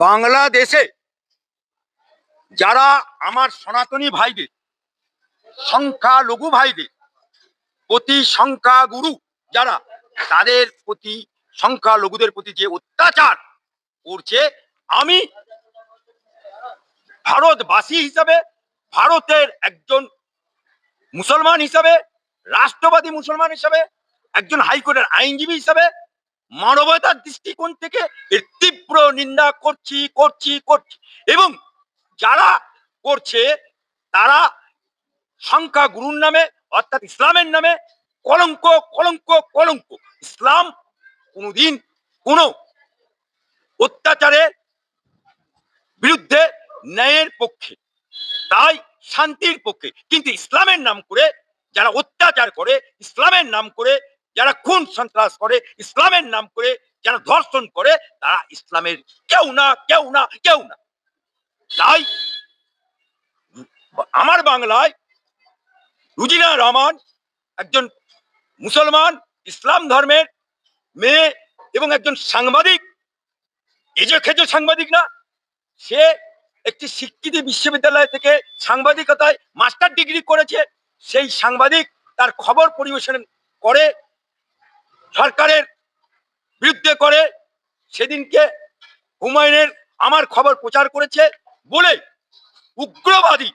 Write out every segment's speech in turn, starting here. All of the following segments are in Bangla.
বাংলাদেশে যারা আমার সনাতনী ভাইদের, সংখ্যালঘু ভাইদের প্রতি সংখ্যাগুরু যারা, তাদের প্রতি, সংখ্যালঘুদের প্রতি যে অত্যাচার করছে, আমি ভারতবাসী হিসাবে, ভারতের একজন মুসলমান হিসাবে, রাষ্ট্রবাদী মুসলমান হিসাবে, একজন হাইকোর্টের আইনজীবী হিসাবে মানবতার দৃষ্টিকোণ থেকে এর তীব্র নিন্দা করছি করছি করছি। এবং যারা করছে, তারা সংখ্যা গুরুর নামে, অর্থাৎ ইসলামের নামে কলঙ্ক কলঙ্ক কলঙ্ক। ইসলাম কোনোদিন কোনো অত্যাচারের বিরুদ্ধে ন্যায়ের পক্ষে, তাই শান্তির পক্ষে। কিন্তু ইসলামের নাম করে যারা অত্যাচার করে, ইসলামের নাম করে যারা খুন সন্ত্রাস করে, ইসলামের নাম করে, যারা ধর্ষণ করে, তারা ইসলামের কেউ না কেউ না কেউ না। তাই আমার বাংলায় রুজিনা রহমান একজন মুসলমান, ইসলাম ধর্মের মেয়ে এবং একজন সাংবাদিক। এজো খেজো সাংবাদিক না, সে একটি শিক্ষিত বিশ্ববিদ্যালয় থেকে সাংবাদিকতায় মাস্টার ডিগ্রি করেছে। সেই সাংবাদিক তার খবর পরিবেশন করে সরকারের বিরুদ্ধে করে সেদিনকে হুমায়ুনের আমার খবর প্রচার করেছে বলে উগ্রবাদী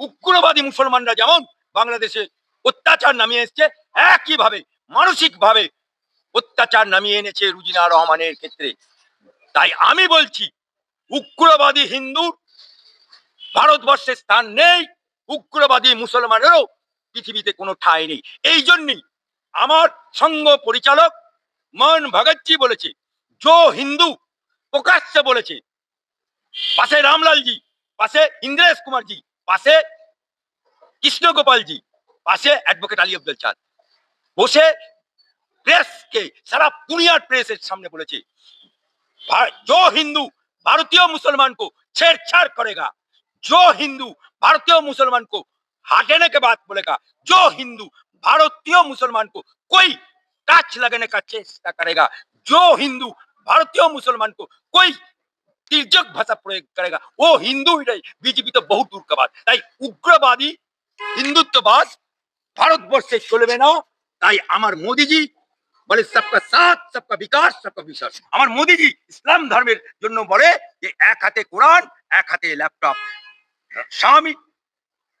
উগ্রবাদী মুসলমানরা যেমন বাংলাদেশে অত্যাচার নামিয়ে এসছে, একইভাবে মানসিকভাবে অত্যাচার নামিয়ে এনেছে রুজিনা রহমানের ক্ষেত্রে। তাই আমি বলছি, উগ্রবাদী হিন্দুর ভারতবর্ষে স্থান নেই, উগ্রবাদী মুসলমানেরও পৃথিবীতে কোনো ঠাঁই নেই। এই জন্যই আমার সঙ্গ পরিচালক মন ভগতজি বলেছে জো হিন্দু প্রকাশ্যে বলেছে পাশে রামলালজি পাশে ইন্দ্রেশ কুমারজি পাশে কৃষ্ণ গোপালজি পাশে অ্যাডভোকেট আলী আব্দুল চাঁদ বসে প্রেসকে সারা দুনিয়ার প্রেসের সামনে বলেছে भा- जो हिंदू भारतीय मुसलमान को छेड़छाड़ करेगा जो हिंदू भारतीय मुसलमान को हटाने के बाद बोलेगा जो हिंदू भारतीय मुसलमान को कोई टच लगाने का चेष्टा करेगा जो हिंदू भारतीय मुसलमान को कोई तिर्जक भाषा प्रयोग करेगा वो हिंदू ही नहीं बीजेपी तो बहुत दूर का बात তাই উগ্রবাদী হিন্দুত্ববাদ ভারতবর্ষে চলবে না তাই আমার মোদিজি বলে সবকা সাথ সবকা বিকাশ সবকা বিশ্বাস আমার মোদিজি ইসলাম ধর্মের জন্য বলে যে এক হাতে কোরআন এক হাতে ল্যাপটপ স্বামী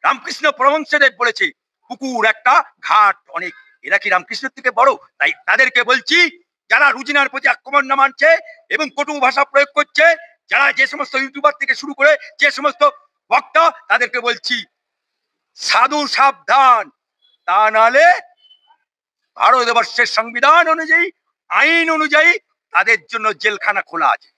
রামকৃষ্ণ পরমহংসদেব বলেছে পুকুর একটা ঘাট। অনেক এরা কি রামকৃষ্ণের থেকে বড়? তাই তাদেরকে বলছি, যারা রুজিনার প্রতি আক্রমণ না মানছে এবং কটু ভাষা প্রয়োগ করছে, যারা যে সমস্ত ইউটিউবার থেকে শুরু করে যে সমস্ত বক্তা, তাদেরকে বলছি, সাধু সাবধান। তা নালে ভারতবর্ষের সংবিধান অনুযায়ী, আইন অনুযায়ী তাদের জন্য জেলখানা খোলা আছে।